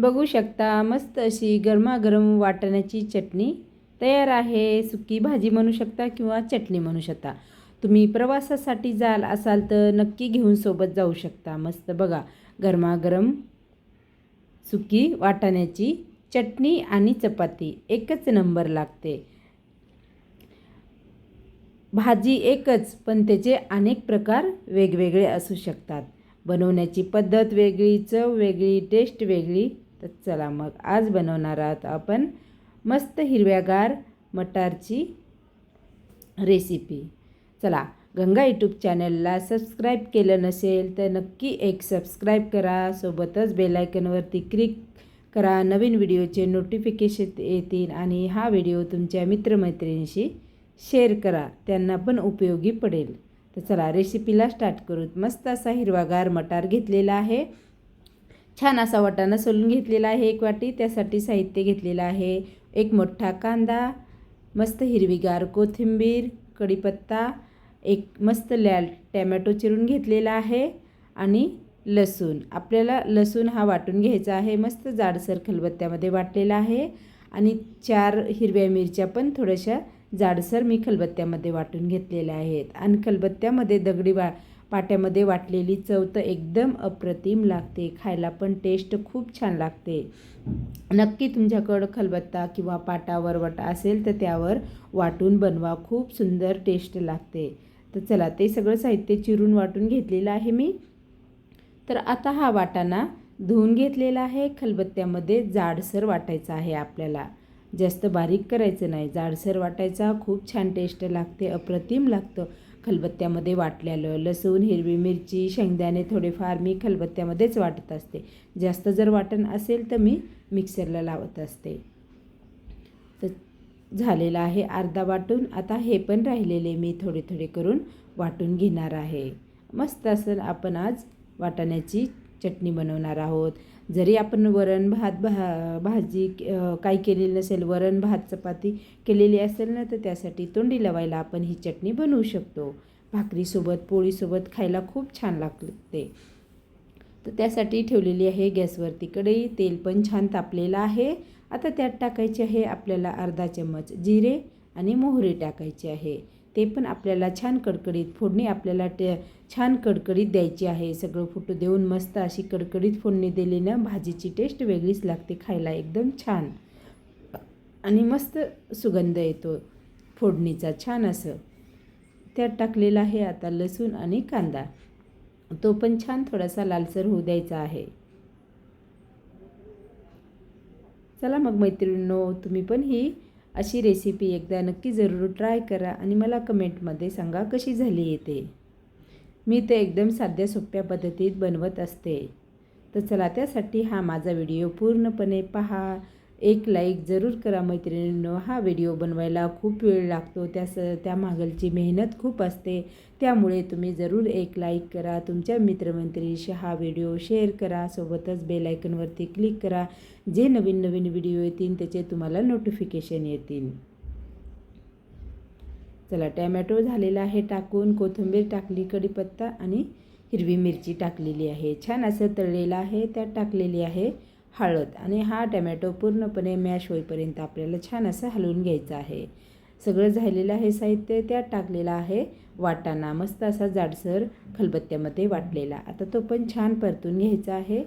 बघू शकता मस्त अशी गरमागरम वाटण्याची चटणी तयार आहे. सुकी भाजी म्हणू शकता किंवा चटणी म्हणू शकता. तुम्ही प्रवासासाठी जाल असाल तर नक्की घेऊन सोबत जाऊ शकता. मस्त बघा गरमागरम सुकी वाटाण्याची चटणी आणि चपाती एकच नंबर लागते. भाजी एकच पण त्याचे अनेक प्रकार वेगवेगळे असू शकतात. बनवण्याची पद्धत वेगळी चव वेगळी टेस्ट वेगळी तर चला मग आज बनवणार आहोत आपण मस्त हिरव्यागार मटारची रेसिपी. चला गंगा यूट्यूब चॅनलला सबस्क्राईब केलं नसेल तर नक्की एक सबस्क्राईब करा. सोबतच बेलायकनवरती क्लिक करा. नवीन व्हिडिओचे नोटिफिकेशन येतील आणि हा व्हिडिओ तुमच्या मित्रमैत्रिणीशी शेअर करा. त्यांना पण उपयोगी पडेल. तर चला रेसिपीला स्टार्ट करू मस्त असा हिरवागार मटार घेतलेला आहे. छान असा वाटाणा सोलून घेतलेला आहे एक वाटी. त्यासाठी साहित्य घेतलेलं आहे. एक मोठा कांदा मस्त हिरवीगार कोथिंबीर कढीपत्ता एक मस्त लॅल टॅमॅटो चिरून घेतलेला आहे आणि लसूण. आपल्याला लसूण हा वाटून घ्यायचा आहे. मस्त जाडसर खलबत्त्यामध्ये वाटलेला आहे आणि चार हिरव्या मिरच्या पण थोड्याशा जाडसर मी खलबत्त्यामध्ये वाटून घेतलेल्या आहेत. आणि खलबत्त्यामध्ये दगडी वा पाट्यामध्ये वाटलेली चव तर एकदम अप्रतिम लागते. खायला पण टेस्ट खूप छान लागते. नक्की तुमच्याकडं खलबत्ता किंवा पाटा वरवटा असेल तर त्यावर वाटून बनवा. खूप सुंदर टेस्ट लागते. तर चला ते सगळं साहित्य चिरून वाटून घेतलेलं आहे मी. तर आता हा वाटाणा धुवून घेतलेला आहे. खलबत्त्यामध्ये जाडसर वाटायचा आहे आपल्याला. जास्त बारीक करायचं नाही. जाडसर वाटायचा खूप छान टेस्ट लागते अप्रतिम लागतं. खलबत्त्यामध्ये वाटलेलं लसूण हिरवी मिरची शेंगदाणे थोडेफार मी खलबत्त्यामध्येच वाटत असते. जास्त जर वाटण असेल तर मी मिक्सरला लावत असते. तर झालेलं आहे अर्धा वाटून. आता हे पण राहिलेले मी थोडे थोडे करून वाटून घेणार आहे. मस्त असं आपण आज वाटाण्याची चटणी बनवणार आहोत. जरी आपण वरण भात भा भाजी काही केलेली नसेल वरण भात चपाती केलेली असेल ना तर त्यासाठी तोंडी लावायला आपण ही चटणी बनवू शकतो. भाकरीसोबत पोळीसोबत खायला खूप छान लागते. तर त्यासाठी ठेवलेली आहे गॅसवरती कढई. तेल पण छान तापलेलं आहे. आता त्यात टाकायचे आहे आपल्याला अर्धा चम्मच जिरे आणि मोहरी टाकायची आहे. ते पण आपल्याला छान कडकडीत फोडणी आपल्याला ते छान कडकडीत द्यायची आहे. सगळं फुटू देऊन मस्त अशी कडकडीत फोडणी दिली ना भाजीची टेस्ट वेगळीच लागते खायला एकदम छान. आणि मस्त सुगंध येतो फोडणीचा छान असं. त्यात टाकलेलं आहे आता लसूण आणि कांदा. तो पण छान थोडासा लालसर होऊ द्यायचा आहे. चला मग मैत्रिणींनो तुम्ही पण ही अशी रेसिपी एकदा नक्की जरूर ट्राय करा आणि मला कमेंटमध्ये सांगा कशी झाली येते मी ते एकदम साध्या सोप्या पद्धतीत बनवत असते. तर चला त्यासाठी हा माझा व्हिडिओ पूर्णपणे पहा. एक लाईक जरूर करा मैत्रिणींनो. हा व्हिडिओ बनवायला खूप वेळ लागतो. त्यास त्यामागलची मेहनत खूप असते. त्यामुळे तुम्ही जरूर एक लाईक करा. तुमच्या मित्रमंत्रीशी हा व्हिडिओ शेअर करा. सोबतच बेलायकनवरती क्लिक करा. जे नवीन नवीन व्हिडिओ येतील त्याचे तुम्हाला नोटिफिकेशन येतील. चला टॅमॅटो झालेला आहे टाकून कोथिंबीर टाकली कढीपत्ता आणि हिरवी मिरची टाकलेली आहे. छान असं तळलेलं आहे. त्यात टाकलेली आहे हळद. आणि हा टमॅटो पूर्णपणे मॅश होईपर्यंत आपल्याला छान असं हलवून घ्यायचं आहे. सगळं झालेलं आहे साहित्य त्यात टाकलेलं आहे वाटाणा मस्त असा जाडसर खलबत्त्यामध्ये वाटलेला. आता तो पण छान परतून घ्यायचा आहे.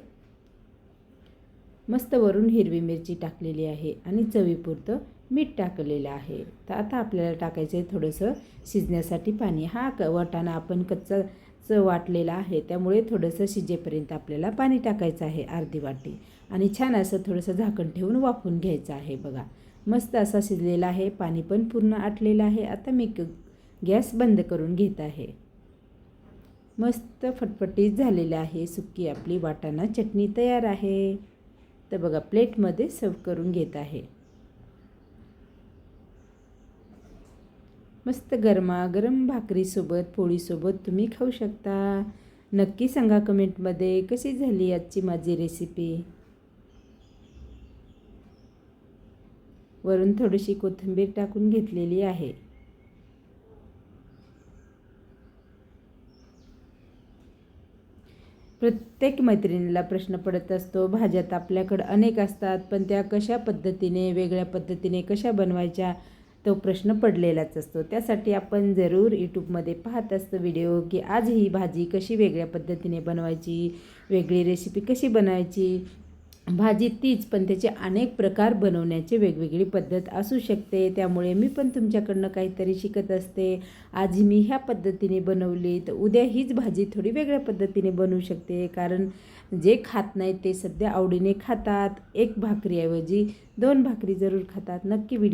मस्त वरून हिरवी मिरची टाकलेली आहे आणि चवीपुरतं मीठ टाकलेलं आहे. तर आता आपल्याला टाकायचं आहे थोडंसं शिजण्यासाठी पाणी. हा क वाटाणा आपण कच्चा कच्चाच वाटलेला आहे. त्यामुळे थोडंसं शिजेपर्यंत आपल्याला पाणी टाकायचं आहे अर्धी वाटी. आणि छान असं थोडंसं झाकण ठेवून वाफून घ्यायचं आहे बघा. मस्त असा शिजलेला आहे. पाणी पण पूर्ण आटलेलं आहे. आता मी गॅस बंद करून घेत आहे. मस्त फटफटीत झालेलं आहे. सुक्की आपली वाटाणा चटणी तयार आहे. तर बघा प्लेटमध्ये सर्व करून घेत आहे. मस्त गरमागरम भाकरीसोबत पोळीसोबत तुम्ही खाऊ शकता. नक्की सांगा कमेंटमध्ये कशी झाली आजची माझी रेसिपी वरून थोडीशी कोथिंबीर टाकून घेतलेली आहे. प्रत्येक मैत्रिणीला प्रश्न पडत असतो भाज्यात आपल्याकडं अनेक असतात पण त्या कशा पद्धतीने वेगळ्या पद्धतीने कशा बनवायच्या? तो प्रश्न पडलेलाच असतो. त्यासाठी आपण जरूर यूट्यूबमध्ये पाहत असतो व्हिडिओ की आज ही भाजी कशी वेगळ्या पद्धतीने बनवायची वेगळी रेसिपी कशी बनवायची? भाजी तीच पण त्याचे अनेक प्रकार बनवण्याची वेगवेगळी पद्धत असू शकते. त्यामुळे मी पण तुमच्याकडनं काहीतरी शिकत असते. आज मी ह्या पद्धतीने बनवली तर उद्या हीच भाजी थोडी वेगळ्या पद्धतीने बनवू शकते. कारण जे खात नाही ते सध्या आवडीने खातात. एक भाकरीऐवजी दोन भाकरी जरूर खातात. नक्की व्हिडिओ